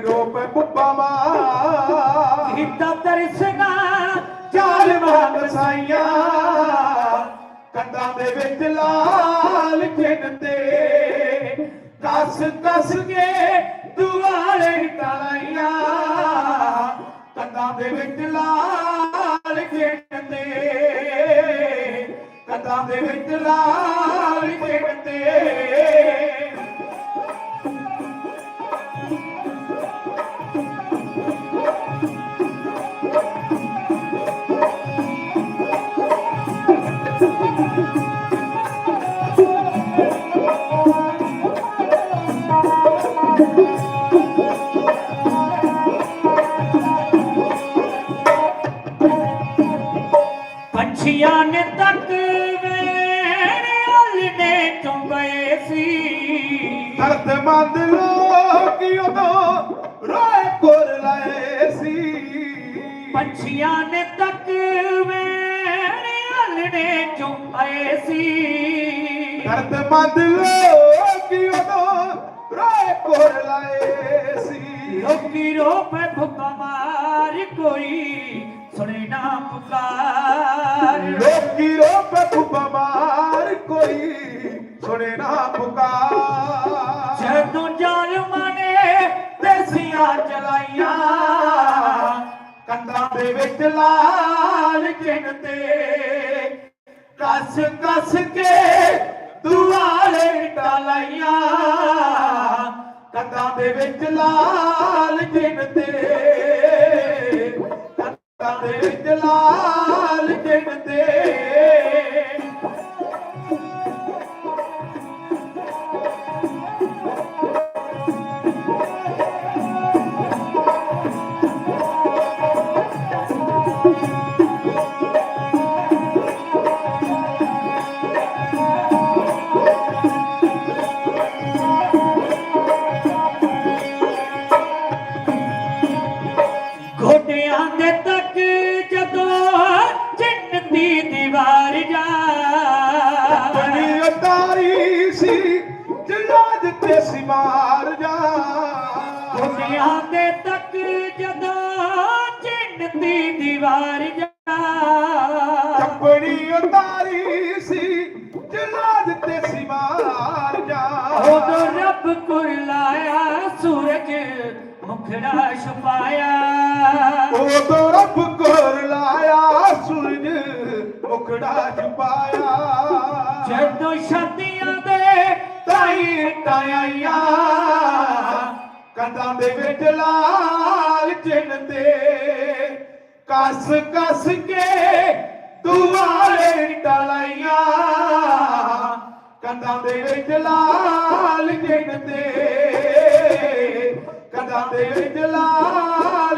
ਰੋਪ ਪੁੱਪਾ ਮਾ ਹਿੱਤਾ ਤਰਸਗਾ ਚਾਲ ਵਾਂਗ ਸਾਈਆਂ ਕੰਦਾਂ ਦੇ ਵਿੱਚ ਲਾਲ ਤੇ। ਕਸ ਕਸ ਕੇ ਦੁਆਲੇ ਟਲਾਈਆਂ ਕੰਦਾਂ ਦੇ ਵਿੱਚ ਲਾਲ ਤੇ। ਕੰਦਾਂ ਦੇ ਵਿੱਚ ਲਾਲ ਚਿੰਨ ਪੰਛੀਆਂ ਨੇ ਤੱਕ ਵੇਣੇ ਹਲਨੇ ਚੁੰਬੇ ਸੀ। ਦਰਦਮੰਦ ਲੋਕ ਉਦੋਂ ਰੋਏ ਕੋਰ ਲਾਏ ਸੀ। ਪੰਛੀਆਂ ਨੇ ਤੱਕ ਵੇਣੇ ਹਲਨੇ ਚੁੰਬੇ ਸੀ। ਦਰਦਮੰਦ ਲੋਕ ਉਦੋਂ ਰੋਏ ਕੋਰ ਲਾਏ ਸੀ। ਲੋਕੀ ਰੋਪੇ ਭੁੱਖਾ ਮਾਰ ਕੋਈ ਸੁਣੇ ਨਾ ਪੁਕਾਰ। ਲੋਕੀ ਰੋਪੇ ਮਾਰ ਕੋਈ ਸੁਣੇ ਨਾ ਪੁਕਾਰ। ਜਦੋਂ ਜ਼ਾਲਮਾਂ ਨੇ ਦੇਸੀਆਂ ਚਲਾਈਆਂ ਕੰਧਾਂ ਦੇ ਵਿੱਚ ਲਾਲ ਚਿੰਨ ਤੇ ਕਸ ਕਸ ਕੇ ਦੁਆਲੇ ਟਾਲਾਈਆਂ ਕੰਧਾਂ ਦੇ ਵਿੱਚ ਲਾਲ ਚਿੰਨ ਤੇ ਕੰਧਾਂ ਦੇ ਵਿੱਚ ਲਾਲ ਤੇ ਸਿਮਾਰ ਜਾ। ਘੋਟਿਆਂ ਦੇ ਤੱਕ ਜਦੋਂ ਜਿੰਨਤੀ ਦੀਵਾਰ ਜਾ। ਕੱਪੜੀ ਉਤਾਰੀ ਸੀ ਜਲਾਦ ਤੇ ਸਿਮਾਰ ਜਾ। ਉਦੋਂ ਰੱਬ ਕੁਰਲਾਇਆ ਸੂਰਜ ਮੁਖੜਾ ਛੁਪਾਇਆ। ਉਦੋਂ ਰੱਬ ਕੋਰ ਲਾਇਆ ਸੂਰਜ ਮੁਖੜਾ ਛੁਪਾਇਆ। ਜਦੋਂ ਦੇ ਤਾਈ ਟਾਈਆਂ ਕੰਧਾਂ ਦੇ ਵਿੱਚ ਲਾਲ ਚਿੰਨ ਤੇ ਕਸ ਕਸ ਕੇ ਦੁਆਲੇ ਟਲਾਈਆਂ ਕੰਧਾਂ ਦੇ ਵਿੱਚ ਲਾਲ ਚਿੰਨ ਤੇ, ਕੰਧਾਂ ਦੇ ਵਿੱਚ ਲਾਲ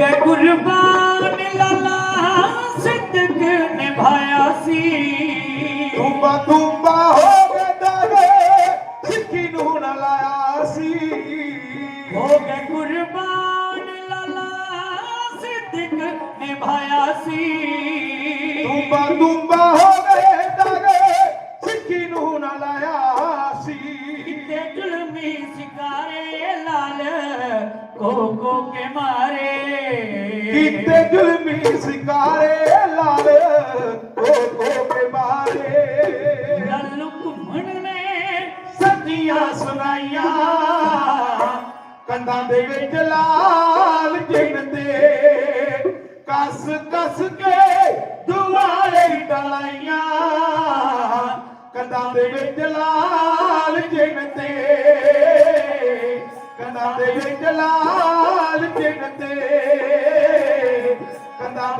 ਗਏ ਕੁਰਬਾਨ ਲਾਲਾ ਸਿੱਦਕ ਨਿਭਾਇਆ ਸੀ। ਤੁੰਬਾ ਤੁੰਬਾ ਹੋ ਗਏ ਦਾਗੇ ਸਿੱਖੀ ਨੂੰ ਨਾ ਲਾਇਆ ਸੀ। ਹੋ ਗਏ ਕੁਰਬਾਨ ਲਾਲਾ ਸਿੱਦਕ ਨਿਭਾਇਆ ਸੀ। ਤੁੰਬਾ ਤੁੰਬਾ ਹੋ گوگي ماري گلي سڪاري لال ڪوي گهمڻي سچيا سن ڪندا جي وچ لال جڳدي ڪس ڪسي دوري دايا ڪنڌا جي وچ لال جڳتي ਦੇ ਵਿੱਚ ਲਾਲ ਚਿੰਨ ਤੇ ਕੰਧਾਂ